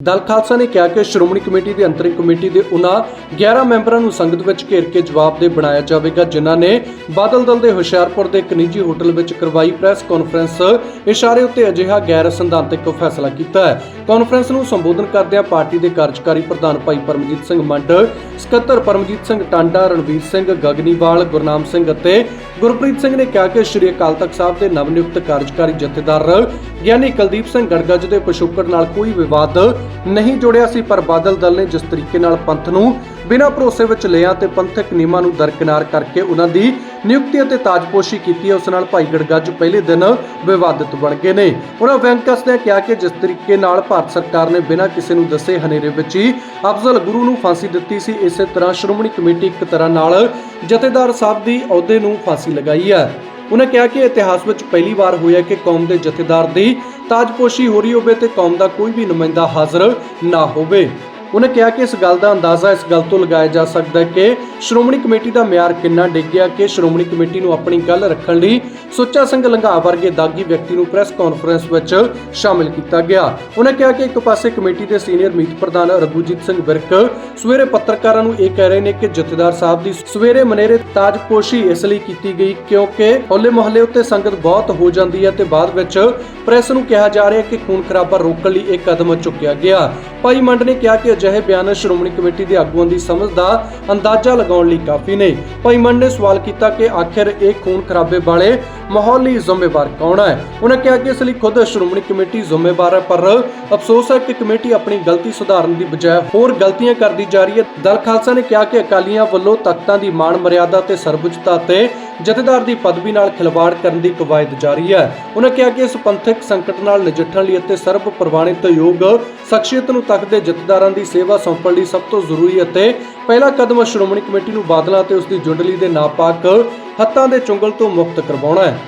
ਦਲ ਖਾਲਸਾ ਨੇ ਕਿਹਾ ਕਿ ਸ਼੍ਰੋਮਣੀ ਕਮੇਟੀ ਦੀ ਅੰਤਰਿਮ ਕਮੇਟੀ ਦੇ ਉਹਨਾਂ 11 ਮੈਂਬਰਾਂ ਨੂੰ ਸੰਗਤ ਵਿੱਚ ਘੇਰ ਕੇ ਜਵਾਬਦੇਹ ਬਣਾਇਆ ਜਾਵੇਗਾ, ਜਿਨ੍ਹਾਂ ਨੇ ਬਾਦਲ ਦਲ ਦੇ ਹੁਸ਼ਿਆਰਪੁਰ ਦੇ ਇੱਕ ਨਿੱਜੀ ਹੋਟਲ ਵਿੱਚ ਕਰਵਾਈ ਪ੍ਰੈਸ ਕਾਨਫਰੰਸ। ਇਸ਼ਾਰੇ ਉੱਤੇ ਅਜਿਹਾ ਗੈਰ ਸੰਵਿਧਾਨਕ ਫੈਸਲਾ ਕੀਤਾ ਹੈ। ਕਾਨਫਰੰਸ ਨੂੰ ਸੰਬੋਧਨ ਕਰਦਿਆਂ ਪਾਰਟੀ ਦੇ ਕਾਰਜਕਾਰੀ ਪ੍ਰਧਾਨ ਭਾਈ ਪਰਮਜੀਤ ਸਿੰਘ ਮੰਡ, ਸਕੱਤਰ ਪਰਮਜੀਤ ਸਿੰਘ ਟਾਂਡਾ, ਰਣਵੀਰ ਸਿੰਘ ਗਗਨੀਵਾਲ, ਗੁਰਨਾਮ ਸਿੰਘ ਅਤੇ ਗੁਰਪ੍ਰੀਤ ਸਿੰਘ ਨੇ ਕਿਹਾ ਕਿ ਸ਼੍ਰੀ ਅਕਾਲ ਤਖਤ ਸਾਹਿਬ ਦੇ ਨਵ ਨਿਯੁਕਤ ਕਾਰਜਕਾਰੀ ਜਥੇਦਾਰ ਗਿਆਨੀ ਕੁਲਦੀਪ ਸਿੰਘ ਗੜਗੱਜ ਦੇ ਪਿਛੋਕੜ ਨਾਲ ਕੋਈ ਵਿਵਾਦ ਨਹੀਂ ਜੁੜਿਆ ਸੀ, ਪਰ ਬਾਦਲ ਦਲ ਨੇ ਜਿਸ ਤਰੀਕੇ ਨਾਲ ਪੰਥ ਨੂੰ ਬਿਨਾਂ ਭਰੋਸੇ ਵਿੱਚ ਲਿਆ ਤੇ ਪੰਥਕ ਨਿਯਮਾਂ ਨੂੰ ਦਰਕਿਨਾਰ ਕਰਕੇ ਉਹਨਾਂ ਦੀ ਨਿਯੁਕਤੀ ਅਤੇ ਤਾਜਪੋਸ਼ੀ ਕੀਤੀ, ਉਸ ਨਾਲ ਭਾਈ ਗੜਗੱਜ ਪਹਿਲੇ ਦਿਨ ਵਿਵਾਦਿਤ ਬਣ ਗਏ ਨੇ। ਉਹਨਾਂ ਵੈਂਕਸ ਨੇ ਕਿਹਾ ਕਿ ਜਿਸ ਤਰੀਕੇ ਨਾਲ ਭਾਰਤ ਸਰਕਾਰ ਨੇ ਬਿਨਾਂ ਕਿਸੇ ਨੂੰ ਦੱਸੇ ਹਨੇਰੇ ਵਿੱਚ ਹੀ ਅਫਜ਼ਲ ਗੁਰੂ ਨੂੰ ਫਾਂਸੀ ਦਿੱਤੀ ਸੀ, ਇਸੇ ਤਰ੍ਹਾਂ ਸ਼੍ਰੋਮਣੀ ਕਮੇਟੀ ਇੱਕ ਤਰ੍ਹਾਂ ਨਾਲ ਜਥੇਦਾਰ ਸਾਹਿਬ ਦੀ ਅਹੁਦੇ ਨੂੰ ਫਾਂਸੀ ਲਗਾਈ ਹੈ। ਉਹਨਾਂ ਕਿਹਾ ਕਿ ਇਤਿਹਾਸ ਵਿੱਚ ਪਹਿਲੀ ਵਾਰ ਹੋਇਆ ਕਿ ਕੌਮ ਦੇ ਜਥੇਦਾਰ ਦੀ ਤਾਜਪੋਸ਼ੀ ਹੋ ਰਹੀ ਹੋਵੇ ਤੇ ਕੌਮ ਦਾ ਕੋਈ ਵੀ ਨੁਮਾਇੰਦਾ ਹਾਜ਼ਰ ਨਾ ਹੋਵੇ। ਉਹਨੇ ਕਿਹਾ ਕਿ ਇਸ ਗੱਲ ਦਾ ਅੰਦਾਜ਼ਾ ਇਸ ਗੱਲ ਤੋਂ ਲਗਾਇਆ ਜਾ ਸਕਦਾ ਹੈ ਕਿ ਸ਼੍ਰੋਮਣੀ ਕਮੇਟੀ ਦਾ ਮਿਆਰ ਕਿੰਨਾ ਡਿੱਗ ਗਿਆ ਕਿ ਸ਼੍ਰੋਮਣੀ ਕਮੇਟੀ ਨੂੰ ਆਪਣੀ ਗੱਲ ਰੱਖਣ ਲਈ ਸੁੱਚਾ ਸਿੰਘ ਲੰਘਾ ਵਰਗੇ ਦਾਗੀ ਵਿਅਕਤੀ ਨੂੰ ਪ੍ਰੈਸ ਕਾਨਫਰੰਸ ਵਿੱਚ ਸ਼ਾਮਿਲ ਕੀਤਾ ਗਿਆ। ਉਹਨੇ ਕਿਹਾ ਕਿ ਇੱਕ ਪਾਸੇ ਕਮੇਟੀ ਦੇ ਸੀਨੀਅਰ ਮੀਤ ਪ੍ਰਧਾਨ ਰਘੂਜੀਤ ਸਿੰਘ ਵਿਰਕ ਸਵੇਰੇ ਪੱਤਰਕਾਰਾਂ ਨੂੰ ਇਹ ਕਹਿ ਰਹੇ ਨੇ ਕਿ ਜਥੇਦਾਰ ਸਾਹਿਬ ਦੀ ਸਵੇਰੇ ਮਨੇਰੇ ਤਾਜਪੋਸ਼ੀ ਇਸ ਲਈ ਕੀਤੀ ਗਈ ਕਿਉਂਕਿ ਹੋਲੇ ਮਹੱਲੇ ਉੱਤੇ ਸੰਗਤ ਬਹੁਤ ਹੋ ਜਾਂਦੀ ਹੈ ਤੇ ਬਾਅਦ ਵਿੱਚ ਪ੍ਰੈਸ ਨੂੰ ਕਿਹਾ ਜਾ ਰਿਹਾ ਕਿ ਖੂਨ ਖਰਾਬਾ ਰੋਕਣ ਲਈ ਇਹ ਕਦਮ ਚੁੱਕਿਆ ਗਿਆ। ਭਾਈ ਮੰਡ ਨੇ ਕਿਹਾ ਕਿ ਅਜਿਹੇ ਬਿਆਨ ਸ਼੍ਰੋਮਣੀ ਕਮੇਟੀ ਦੇ ਆਗੂਆਂ ਦੀ ਸਮਝ ਦਾ ਅੰਦਾਜ਼ਾ ਲਗਾਉਣ ਲਈ ਕਾਫੀ ਨੇ। ਭਾਈ ਨੇ ਸਵਾਲ ਕੀਤਾ ਕਿ ਆਖਿਰ ਇਹ ਖੂਨ ਖਰਾਬੇ ਵਾਲੇ ਮਾਹੌਲ ਲਈ ਜ਼ਿੰਮੇਵਾਰ ਕੌਣ ਹੈ? ਉਹਨਾਂ ਕਿਹਾ ਕਿ ਇਸ ਲਈ ਖੁਦ ਸ਼੍ਰੋਮਣੀ ਕਮੇਟੀ ਜ਼ਿੰਮੇਵਾਰ ਹੈ, ਪਰ ਅਫਸੋਸ ਹੈ ਕਿ ਕਮੇਟੀ ਆਪਣੀ ਗਲਤੀ ਸੁਧਾਰਨ ਦੀ ਬਜਾਏ ਹੋਰ ਗਲਤੀਆਂ ਕਰਦੀ ਜਾ ਰਹੀ ਹੈ। ਦਲ ਖਾਲਸਾ ਨੇ ਕਿਹਾ ਕਿ ਅਕਾਲੀਆਂ ਵੱਲੋਂ ਤਖਤਾਂ ਦੀ ਮਾਣ ਮਰਿਆਦਾ ਤੇ ਸਰਵਉੱਚਤਾ ਤੇ ਜਥੇਦਾਰ ਦੀ ਪਦਵੀ ਨਾਲ ਖਿਲਵਾੜ ਕਰਨ ਦੀ ਕਵਾਇਦ ਜਾਰੀ ਹੈ। ਉਹਨਾਂ ਕਿਹਾ ਕਿ ਇਸ ਪੰਥਕ ਸੰਕਟ ਨਾਲ ਨਜਿੱਠਣ ਲਈ ਅਤੇ ਸਰਬ ਪ੍ਰਵਾਨਿਤ ਯੋਗ ਸ਼ਖਸੀਅਤ ਨੂੰ ਤੱਕਦੇ ਜਥੇਦਾਰਾਂ ਦੀ ਸੇਵਾ ਸੌਂਪਣ ਲਈ ਸਭ ਤੋਂ ਜ਼ਰੂਰੀ ਅਤੇ ਪਹਿਲਾ ਕਦਮ ਸ਼੍ਰੋਮਣੀ ਕਮੇਟੀ ਨੂੰ ਬਾਦਲਾਂ ਤੇ ਉਸ ਦੀ ਜੁੰਡਲੀ ਦੇ ਨਾਪਾਕ ਹੱਥਾਂ ਦੇ ਚੁੰਗਲ ਤੋਂ ਮੁਕਤ ਕਰਵਾਉਣਾ ਹੈ।